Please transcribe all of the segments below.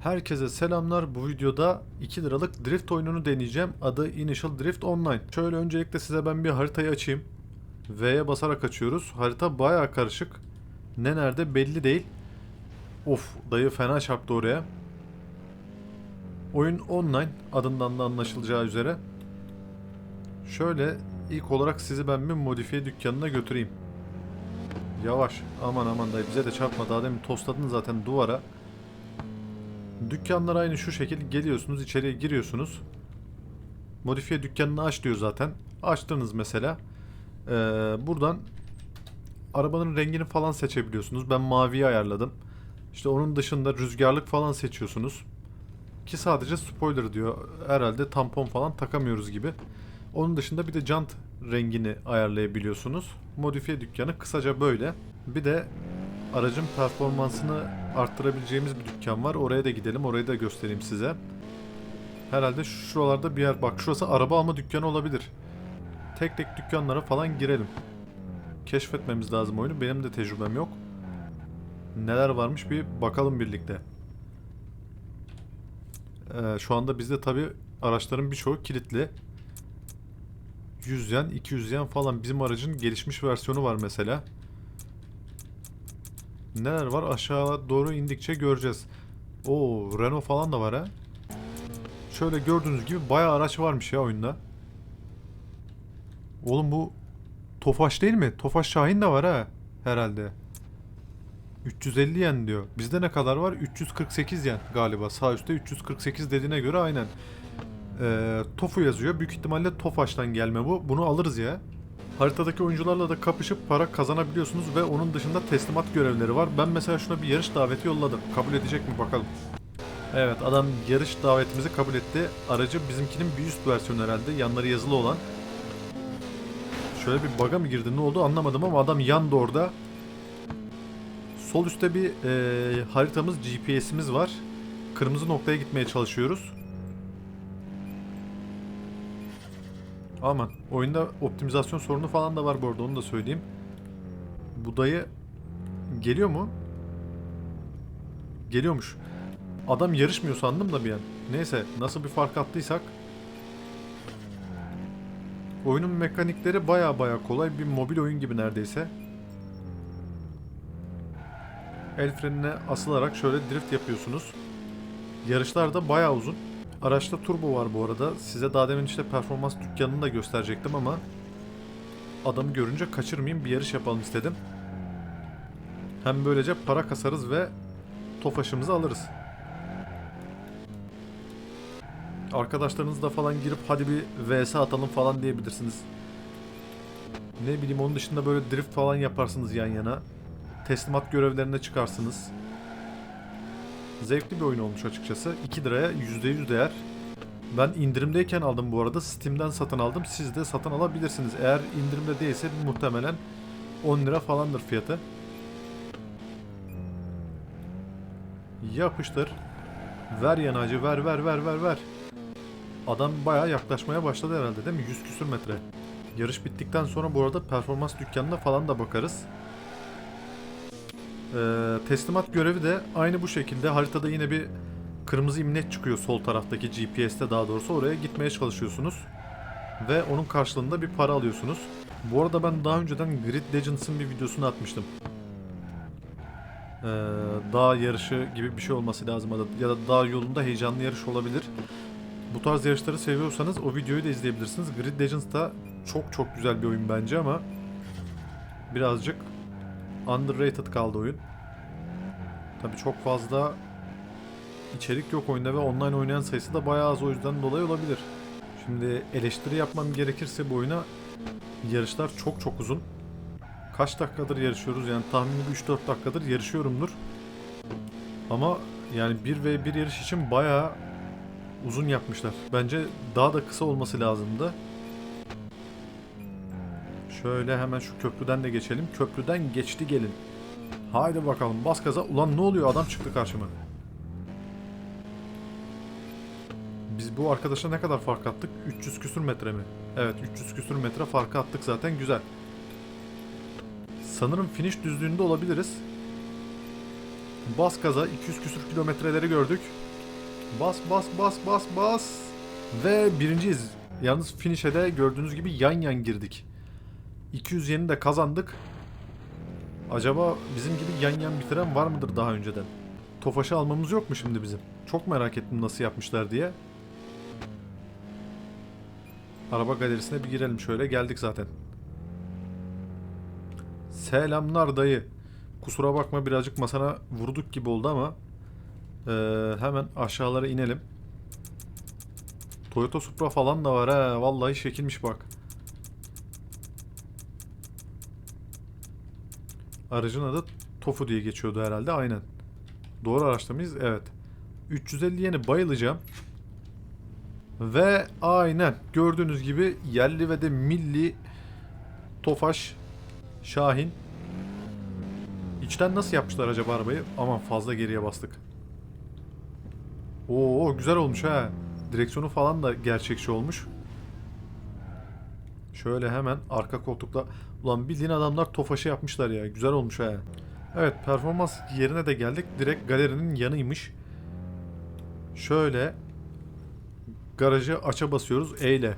Herkese selamlar. Bu videoda 2 liralık drift oyununu deneyeceğim. Adı Initial Drift Online. Şöyle öncelikle size ben bir haritayı açayım. V'ye basarak açıyoruz. Harita bayağı karışık. Ne nerede belli değil. Of dayı fena çarptı oraya. Oyun online adından da anlaşılacağı üzere. Şöyle ilk olarak sizi ben bir modifiye dükkanına götüreyim. Yavaş aman aman dayı bize de çarpma daha demin tostladın zaten duvara. Dükkanlar aynı şu şekil geliyorsunuz içeriye giriyorsunuz. Modifiye dükkanını aç diyor zaten. Açtınız mesela. Ee, buradan arabanın rengini falan seçebiliyorsunuz. Ben maviyi ayarladım. İşte onun dışında rüzgarlık falan seçiyorsunuz. Ki sadece spoiler diyor. Herhalde tampon falan takamıyoruz gibi. Onun dışında bir de jant rengini ayarlayabiliyorsunuz. Modifiye dükkanı kısaca böyle. Bir de aracın performansını arttırabileceğimiz bir dükkan var. Oraya da gidelim. Orayı da göstereyim size. Herhalde şuralarda bir yer. Bak şurası araba alma dükkanı olabilir. Tek tek dükkanlara falan girelim. Keşfetmemiz lazım oyunu. Benim de tecrübem yok. Neler varmış bir bakalım birlikte. Ee, şu anda bizde tabi araçların birçoğu kilitli. 100 yen, 200 yen falan. Bizim aracın gelişmiş versiyonu var mesela. Neler var? Aşağı doğru indikçe göreceğiz. Oo, Renault falan da var ha. Şöyle gördüğünüz gibi bayağı araç varmış ya oyunda. Oğlum bu Tofaş değil mi? Tofaş Şahin de var ha herhalde. 350 yen diyor. Bizde ne kadar var? 348 yen galiba. Sağ üstte 348 dediğine göre aynen. Ee, Tofu yazıyor. Büyük ihtimalle Tofaş'tan gelme bu. Bunu alırız ya. Haritadaki oyuncularla da kapışıp para kazanabiliyorsunuz ve onun dışında teslimat görevleri var. Ben mesela şuna bir yarış daveti yolladım. Kabul edecek mi bakalım. Evet adam yarış davetimizi kabul etti. Aracı bizimkinin bir üst versiyonu herhalde. Yanları yazılı olan. Şöyle bir baga mı girdi ne oldu anlamadım ama adam yandı orada. Sol üstte bir e, haritamız GPS'imiz var. Kırmızı noktaya gitmeye çalışıyoruz. Aman oyunda optimizasyon sorunu falan da var bu arada onu da söyleyeyim. Bu dayı geliyor mu? Geliyormuş. Adam yarışmıyor sandım da bir an. Neyse nasıl bir fark attıysak. Oyunun mekanikleri baya baya kolay. Bir mobil oyun gibi neredeyse. El frenine asılarak şöyle drift yapıyorsunuz. Yarışlar da baya uzun. Araçta turbo var bu arada. Size daha demin işte performans dükkanını da gösterecektim ama adamı görünce kaçırmayayım bir yarış yapalım istedim. Hem böylece para kasarız ve tofaşımızı alırız. Arkadaşlarınızla falan girip hadi bir vs atalım falan diyebilirsiniz. Ne bileyim onun dışında böyle drift falan yaparsınız yan yana. Teslimat görevlerine çıkarsınız. Zevkli bir oyun olmuş açıkçası. 2 liraya %100 değer. Ben indirimdeyken aldım bu arada. Steam'den satın aldım. Siz de satın alabilirsiniz. Eğer indirimde değilse muhtemelen 10 lira falandır fiyatı. Yapıştır. Ver yanacı ver ver ver ver ver. Adam bayağı yaklaşmaya başladı herhalde değil mi? 100 küsür metre. Yarış bittikten sonra bu arada performans dükkanına falan da bakarız. Ee, teslimat görevi de aynı bu şekilde. Haritada yine bir kırmızı imleç çıkıyor sol taraftaki GPS'te daha doğrusu. Oraya gitmeye çalışıyorsunuz. Ve onun karşılığında bir para alıyorsunuz. Bu arada ben daha önceden Grid Legends'ın bir videosunu atmıştım. Ee, dağ yarışı gibi bir şey olması lazım ya da dağ yolunda heyecanlı yarış olabilir. Bu tarz yarışları seviyorsanız o videoyu da izleyebilirsiniz. Grid Legends da çok çok güzel bir oyun bence ama birazcık underrated kaldı oyun. Tabi çok fazla içerik yok oyunda ve online oynayan sayısı da bayağı az o yüzden dolayı olabilir. Şimdi eleştiri yapmam gerekirse bu oyuna yarışlar çok çok uzun. Kaç dakikadır yarışıyoruz yani tahmini 3-4 dakikadır yarışıyorumdur. Ama yani 1v1 yarış için bayağı uzun yapmışlar. Bence daha da kısa olması lazımdı. Şöyle hemen şu köprüden de geçelim. Köprüden geçti gelin. Haydi bakalım bas gaza. Ulan ne oluyor adam çıktı karşıma. Biz bu arkadaşa ne kadar fark attık? 300 küsür metre mi? Evet 300 küsür metre farkı attık zaten güzel. Sanırım finish düzlüğünde olabiliriz. Bas gaza 200 küsür kilometreleri gördük. Bas bas bas bas bas. Ve birinciyiz. Yalnız finish'e de gördüğünüz gibi yan yan girdik. 200 yeni de kazandık. Acaba bizim gibi yan yan bitiren var mıdır daha önceden? Tofaş'ı almamız yok mu şimdi bizim? Çok merak ettim nasıl yapmışlar diye. Araba galerisine bir girelim şöyle. Geldik zaten. Selamlar dayı. Kusura bakma birazcık masana vurduk gibi oldu ama eee, hemen aşağılara inelim. Toyota Supra falan da var ha. Vallahi şekilmiş bak. Aracın adı Tofu diye geçiyordu herhalde. Aynen. Doğru araçta mıyız? Evet. 350 yeni bayılacağım. Ve aynen gördüğünüz gibi yerli ve de milli Tofaş Şahin. İçten nasıl yapmışlar acaba arabayı? Aman fazla geriye bastık. Oo güzel olmuş ha. Direksiyonu falan da gerçekçi olmuş. Şöyle hemen arka koltukta ulan bildiğin adamlar tofaşı yapmışlar ya. Güzel olmuş ha. Evet performans yerine de geldik. Direkt galerinin yanıymış. Şöyle garajı aça basıyoruz E ile.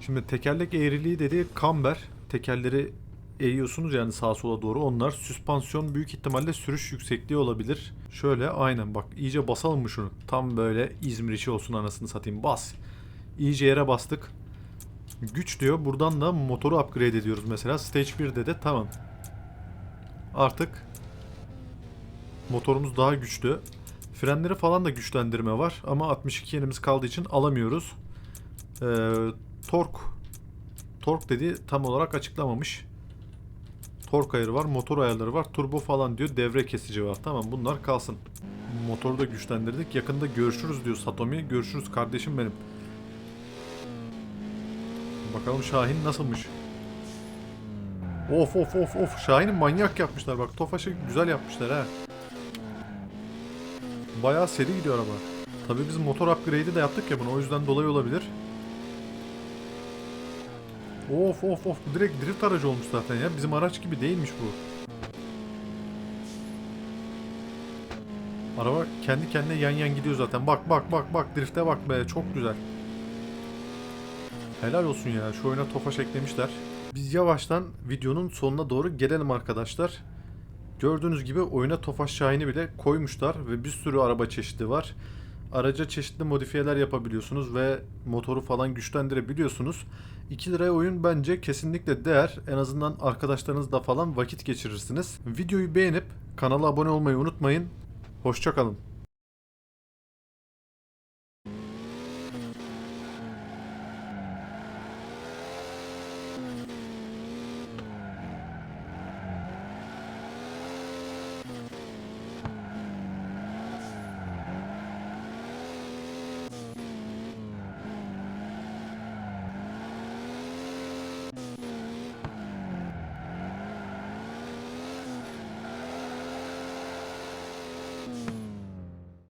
Şimdi tekerlek eğriliği dedi kamber. Tekerleri eğiyorsunuz yani sağa sola doğru. Onlar süspansiyon büyük ihtimalle sürüş yüksekliği olabilir. Şöyle aynen bak iyice basalım mı şunu? Tam böyle İzmir içi olsun anasını satayım. Bas. İyice yere bastık. Güç diyor. Buradan da motoru upgrade ediyoruz mesela. Stage 1'de de tamam. Artık motorumuz daha güçlü. Frenleri falan da güçlendirme var ama 62 yenimiz kaldığı için alamıyoruz. Ee, tork tork dedi tam olarak açıklamamış. Tork ayarı var, motor ayarları var, turbo falan diyor, devre kesici var. Tamam bunlar kalsın. Motoru da güçlendirdik. Yakında görüşürüz diyor Satomi. Görüşürüz kardeşim benim. Bakalım Şahin nasılmış? Of of of of. Şahin'i manyak yapmışlar bak. Tofaş'ı güzel yapmışlar ha. Bayağı seri gidiyor araba. Tabii biz motor upgrade'i de yaptık ya bunu. O yüzden dolayı olabilir. Of of of. Bu direkt drift aracı olmuş zaten ya. Bizim araç gibi değilmiş bu. Araba kendi kendine yan yan gidiyor zaten. Bak bak bak bak drifte bak be. Çok güzel. Helal olsun ya. Şu oyuna tofaş eklemişler. Biz yavaştan videonun sonuna doğru gelelim arkadaşlar. Gördüğünüz gibi oyuna Tofaş Şahin'i bile koymuşlar ve bir sürü araba çeşidi var. Araca çeşitli modifiyeler yapabiliyorsunuz ve motoru falan güçlendirebiliyorsunuz. 2 liraya oyun bence kesinlikle değer. En azından arkadaşlarınızla falan vakit geçirirsiniz. Videoyu beğenip kanala abone olmayı unutmayın. Hoşçakalın.